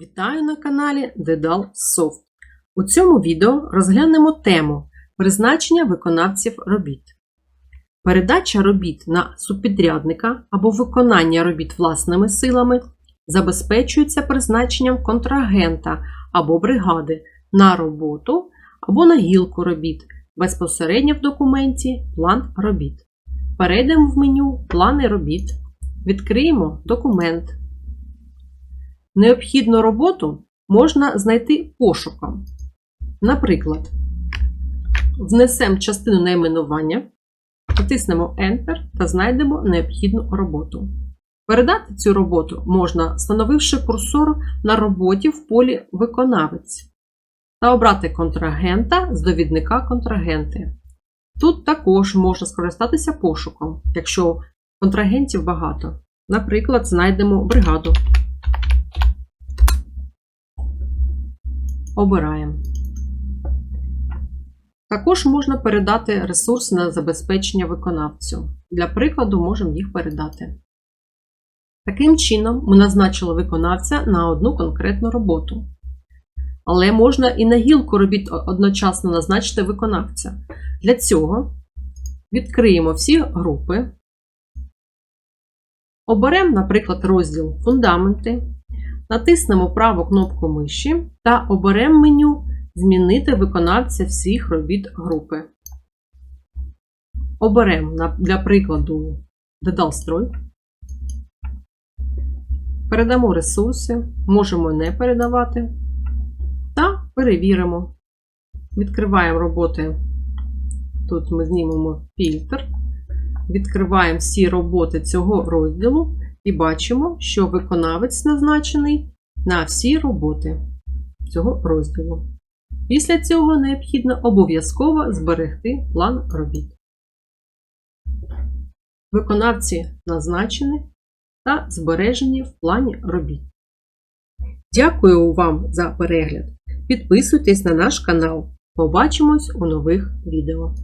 Вітаю на каналі Dedal Soft. У цьому відео розглянемо тему призначення виконавців робіт. Передача робіт на субпідрядника або виконання робіт власними силами забезпечується призначенням контрагента або бригади на роботу або на гілку робіт безпосередньо в документі План робіт. Перейдемо в меню Плани робіт, відкриємо документ. Необхідну роботу можна знайти пошуком. Наприклад, внесемо частину найменування, натиснемо Enter та знайдемо необхідну роботу. Передати цю роботу можна, встановивши курсор на роботі в полі Виконавець та обрати контрагента з довідника контрагенти. Тут також можна скористатися пошуком, якщо контрагентів багато. Наприклад, знайдемо бригаду. Обираємо. Також можна передати ресурс на забезпечення виконавцю. Для прикладу, можемо їх передати. Таким чином, ми назначили виконавця на одну конкретну роботу. Але можна і на гілку робіт одночасно назначити виконавця. Для цього відкриємо всі групи, оберемо, наприклад, розділ Фундаменти, натиснемо праву кнопку миші та оберемо меню Змінити виконавця всіх робіт групи. Оберемо для прикладу Дедалстрой. Передамо ресурси, можемо не передавати. Та перевіримо. Відкриваємо роботи. Тут ми знімемо фільтр. Відкриваємо всі роботи цього розділу і бачимо, що виконавець назначений на всі роботи цього розділу. Після цього необхідно обов'язково зберегти план робіт. Виконавці назначені та збережені в плані робіт. Дякую вам за перегляд! Підписуйтесь на наш канал. Побачимось у нових відео.